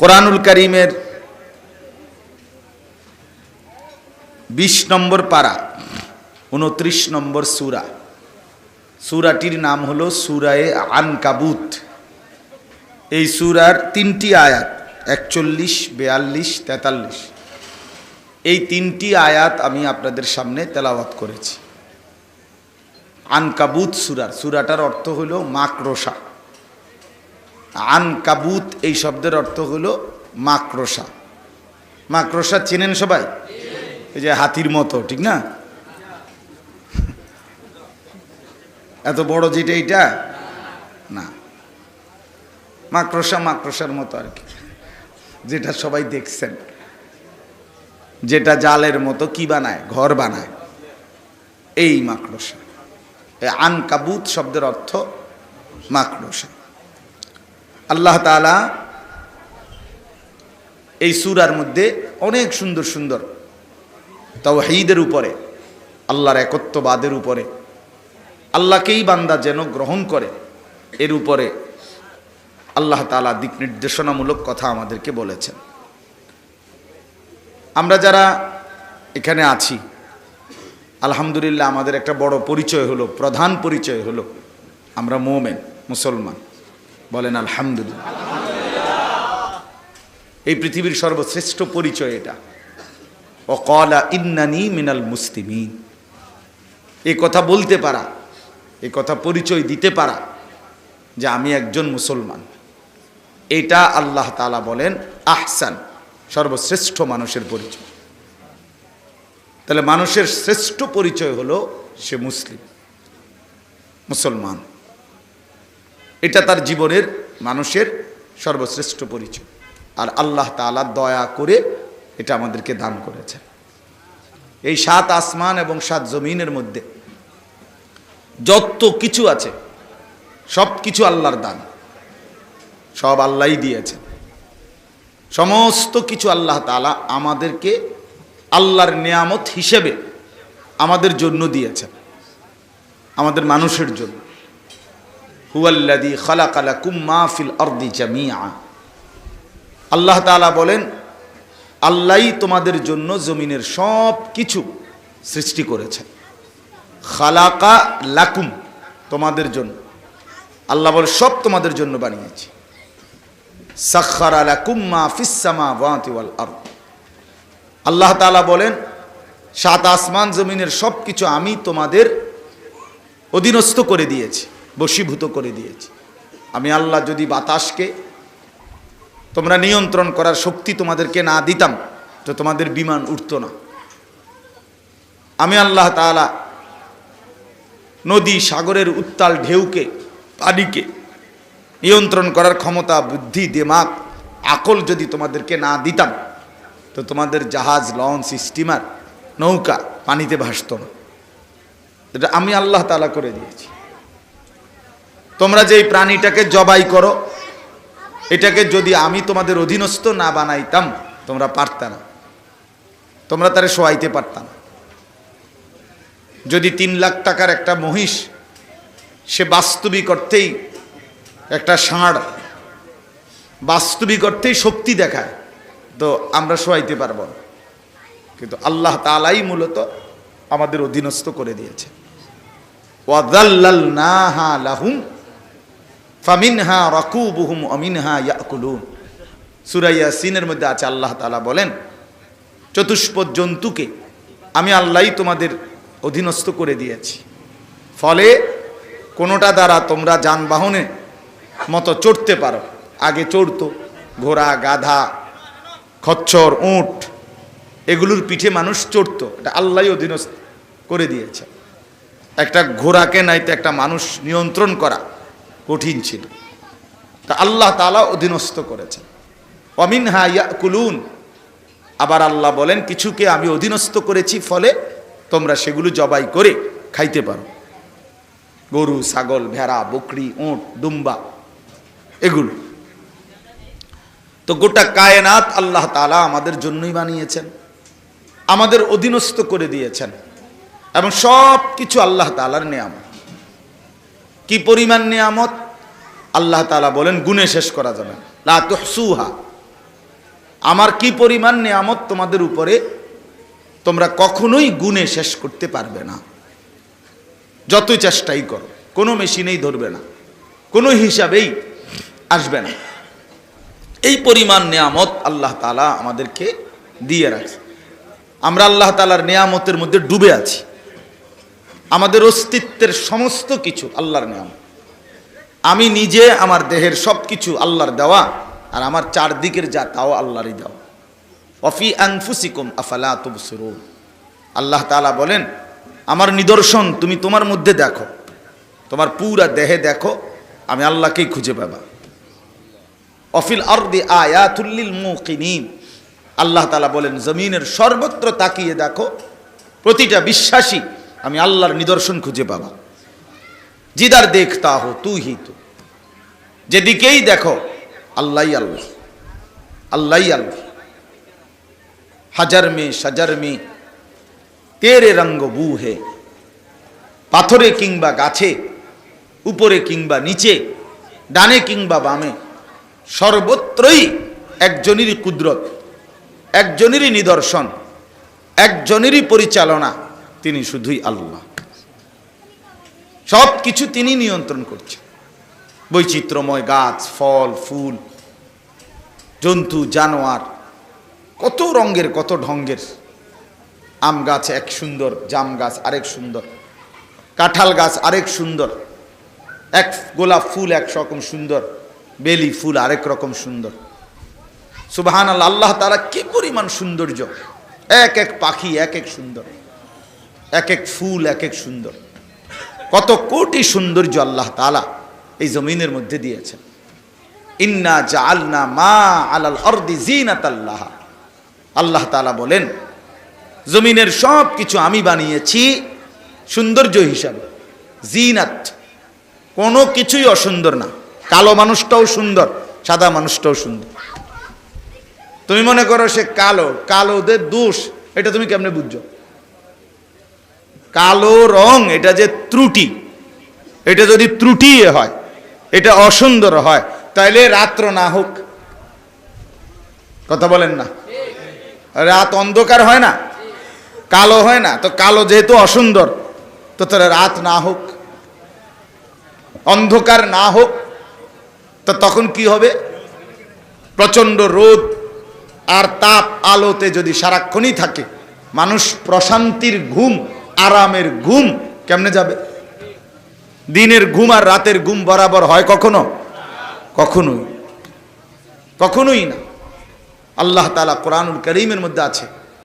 কোরআনুল করিমের বিশ নম্বর পারা, উনত্রিশ নম্বর সুরা। সুরাটির নাম হলো সুরায়ে আনকাবুত। এই সুরার তিনটি আয়াত, একচল্লিশ, বেয়াল্লিশ, তেতাল্লিশ। এই তিনটি আয়াত আমি আপনাদের সামনে তেলাওয়াত করেছি। আনকাবুত সুরার, সুরাটার অর্থ হলো মাকড়সা। আনকাবুত এই শব্দের অর্থ হলো মাকড়সা। মাকড়সা চেনেন সবাই? এই যে হাতির মতো, ঠিক না? এত বড় যেটা এইটা? না। মাকড়সা মাকড়সার মতো আর কি। যেটা সবাই দেখছেন। যেটা জালের মতো কি বানায়? ঘর বানায়। এই মাকড়সা। আনকাবুত শব্দের অর্থ মাকড়সা। আল্লাহ তাআলা এই সুরার মধ্যে অনেক সুন্দর সুন্দর তাওহীদের উপরে, আল্লাহর একত্ববাদের উপরে, আল্লাহকেই বান্দা যেন গ্রহণ করে, এর উপরে আল্লাহ তাআলা দিক নির্দেশনামূলক কথা আমাদেরকে বলেছেন। আমরা যারা এখানে আছি, আলহামদুলিল্লাহ আমাদের একটা বড় পরিচয় হলো, প্রধান পরিচয় হলো, আমরা মোমেন, মুসলমান। বলেন আলহামদুলিল্লাহ এই পৃথিবীর সর্বশ্রেষ্ঠ পরিচয় এটা। অকলা ইন্নানি মিনাল মুসলিমিন। এই কথা বলতে পারা এই কথা পরিচয় দিতে পারা যে আমি একজন মুসলমান। এটা আল্লাহ তালা বলেন, আহসান সর্বশ্রেষ্ঠ মানুষের পরিচয়। তাহলে মানুষের শ্রেষ্ঠ পরিচয় হলো সে মুসলিম, মুসলমান। এটা তার জীবনের মানুষের সর্বশ্রেষ্ঠ পরিচয়। আর আল্লাহ তাআলা দয়া করে এটা আমাদেরকে দান করেছেন। এই সাত আসমান এবং সাত জমিনের মধ্যে যত কিছু আছে, সব কিছু আল্লাহর দান। সব আল্লাহই দিয়েছেন। সমস্ত কিছু আল্লাহ তাআলা আমাদেরকে আল্লাহর নিয়ামত হিসেবে আমাদের জন্য দিয়েছেন। আমাদের মানুষের জন্য। হুয়াল্লাদি ফিল জামিয়া আল্লাহ তাআলা বলেন আল্লাহই তোমাদের জন্য জমিনের সব কিছু সৃষ্টি করেছেন। খালাকা লাকুম তোমাদের জন্য। আল্লাহ বলে, সব তোমাদের জন্য বানিয়েছি। আল্লাহ তাআলা বলেন, সাত আসমান জমিনের সব কিছু আমি তোমাদের অধীনস্থ করে দিয়েছি। বশীভূত করে দিয়েছি। আমি আল্লাহ যদি বাতাসকে তোমরা নিয়ন্ত্রণ করার শক্তি তোমাদেরকে না দিতাম, তো তোমাদের বিমান উঠত না। আমি আল্লাহ তাআলা নদী সাগরের উত্তাল ঢেউকে, পানিকে নিয়ন্ত্রণ করার ক্ষমতা, বুদ্ধি, দিমাগ, আকল যদি তোমাদেরকে না দিতাম, তো তোমাদের জাহাজ, লঞ্চ, স্টিমার, নৌকা পানিতে ভাসত না। এটা আমি আল্লাহ তাআলা করে দিয়েছি। তোমরা যে প্রাণীটাকে জবাই করো, এটাকে যদি আমি তোমাদের অধীনস্থ না বানাইতাম, তোমরা পারতা না। তোমরা তারে শোয়াইতে পারতাম যদি তিন লাখ টাকার একটা মহিষ, সে বাস্তবিক অর্থেই একটা ষাঁড়, বাস্তবিক অর্থেই শক্তি দেখায়, তো আমরা শোয়াইতে পারব না। কিন্তু আল্লাহ তালাই মূলত আমাদের অধীনস্থ করে দিয়েছে। ওয়াদাল্লাল না হা লাহুম ফামিনহা রকুবুহুম অমিনহা ইয়াকুলুন। সুরাইয়া সিনের মধ্যে আছে, আল্লাহ তালা বলেন, চতুষ্পদ জন্তুকে আমি আল্লাহই তোমাদের অধীনস্থ করে দিয়েছি। ফলে কোনোটা দ্বারা তোমরা যানবাহনে মতো চড়তে পারো। আগে চড়তো, ঘোড়া, গাধা খচ্চর উঁট, এগুলোর পিঠে মানুষ চড়তো। এটা আল্লাহই অধীনস্থ করে দিয়েছে। একটা ঘোড়াকে নাইতে একটা মানুষ নিয়ন্ত্রণ করা। কঠিন ছিল। তা আল্লাহ তালা অধীনস্থ করেছেন। অমিন হা কুলুন আবার আল্লাহ বলেন, কিছুকে আমি অধীনস্থ করেছি, ফলে তোমরা সেগুলো জবাই করে খাইতে পারো। গরু, ছাগল, ভেড়া, বকরি ওঁট দুম্বা, এগুলো। তো গোটা কায়নাত আল্লাহ তালা আমাদের জন্যই বানিয়েছেন, আমাদের অধীনস্থ করে দিয়েছেন, এবং সব কিছু আল্লাহ তালার নিয়ামত। কি পরিমাণ নিয়ামত? আল্লাহ তালা বলেন, গুণে শেষ করা যাবে না। লা তুহসুহা। আমার কি পরিমাণ নিয়ামত তোমাদের উপরে? তোমরা কখনোই গুণে শেষ করতে পারবে না। যতই চেষ্টাই করো, কোনো মেশিনেই ধরবে না। কোনো হিসাবেই আসবে না। এই পরিমাণ নিয়ামত আল্লাহ তালা আমাদেরকে দিয়ে রাখছে। আমরা আল্লাহ তালার নিয়ামতের মধ্যে ডুবে আছি। আমাদের অস্তিত্বের সমস্ত কিছু আল্লাহর নিয়ামত। আমি নিজে আমার দেহের সব কিছু আল্লাহর দেওয়া আর আমার চারদিকের যা তাও আল্লাহরই দেওয়া। অফি আনফুসিকুম আফালা তুবসিরুন। আল্লাহ তাআলা বলেন, আমার নিদর্শন তুমি তোমার মধ্যে দেখো। তোমার পুরা দেহে দেখো, আমি আল্লাহকেই খুঁজে পাবা। অফিল আরদি আয়াতুল্লিল মুকিনিন। আল্লাহ তালা বলেন, জমিনের সর্বত্র তাকিয়ে দেখো, প্রতিটা বিশ্বাসী আমি আল্লাহর নিদর্শন খুঁজে পাবা। জিদার দেখতা হো তু হি তু। যেদিকেই দেখো আল্লাহ আল্লাহ আল্লাহ আল্লাহ। হাজার মে, সাজার মে, তেরে রঙ্গ বু হে পাথরে কিংবা গাছে, উপরে কিংবা নিচে, ডানে কিংবা বামে, সর্বত্রই একজনেরই কুদরত, একজনেরই নিদর্শন, একজনেরই পরিচালনা তিনি শুধুই আল্লাহ। সব কিছু তিনি নিয়ন্ত্রণ করছেন। বৈচিত্র্যময় গাছ, ফল, ফুল, জন্তু, জানোয়ার, কত রঙের, কত ঢঙ্গের। আম গাছ এক সুন্দর, জাম গাছ আরেক সুন্দর, কাঁঠাল গাছ আরেক সুন্দর, এক গোলাপ ফুল এক রকম সুন্দর, বেলি ফুল আরেক রকম সুন্দর। সুবাহান আল্লাহ তারা কি পরিমাণ সৌন্দর্য? এক এক পাখি এক এক সুন্দর। এক এক ফুল এক এক সুন্দর। কত কোটি সৌন্দর্য আল্লাহ তালা এই জমিনের মধ্যে দিয়েছেন। ইন্না জাআলনা মা আলাল অর্দি জিনাত আল্লাহ আল্লাহ তালা বলেন, জমিনের সব কিছু আমি বানিয়েছি সৌন্দর্য হিসাবে। জিনাত কোনো কিছুই অসুন্দর না। কালো মানুষটাও সুন্দর, সাদা মানুষটাও সুন্দর। তুমি মনে করো সে কালো, কালোদের দোষ, এটা তুমি কেমনে বুঝছ? কালো রং, এটা যে ত্রুটি, এটা যদি ত্রুটি হয়, এটা অসুন্দর হয়, তাইলে রাত্র না হোক। কথা বলেন না। রাত অন্ধকার হয় না, কালো হয় না, তো কালো যেহেতু অসুন্দর, তো তাহলে রাত না হোক, অন্ধকার না হোক, তো তখন কি হবে? প্রচণ্ড রোদ আর তাপ আলোতে যদি সারাক্ষণই থাকে, মানুষ প্রশান্তির ঘুম আরামের ঘুম কেমনে যাবে? দিনের ঘুম আর রাতের ঘুম বরাবর হয় কখনো? কখনোই। কখনোই না। আল্লাহ তালা কোরআনুল করিমের মধ্যে আছে।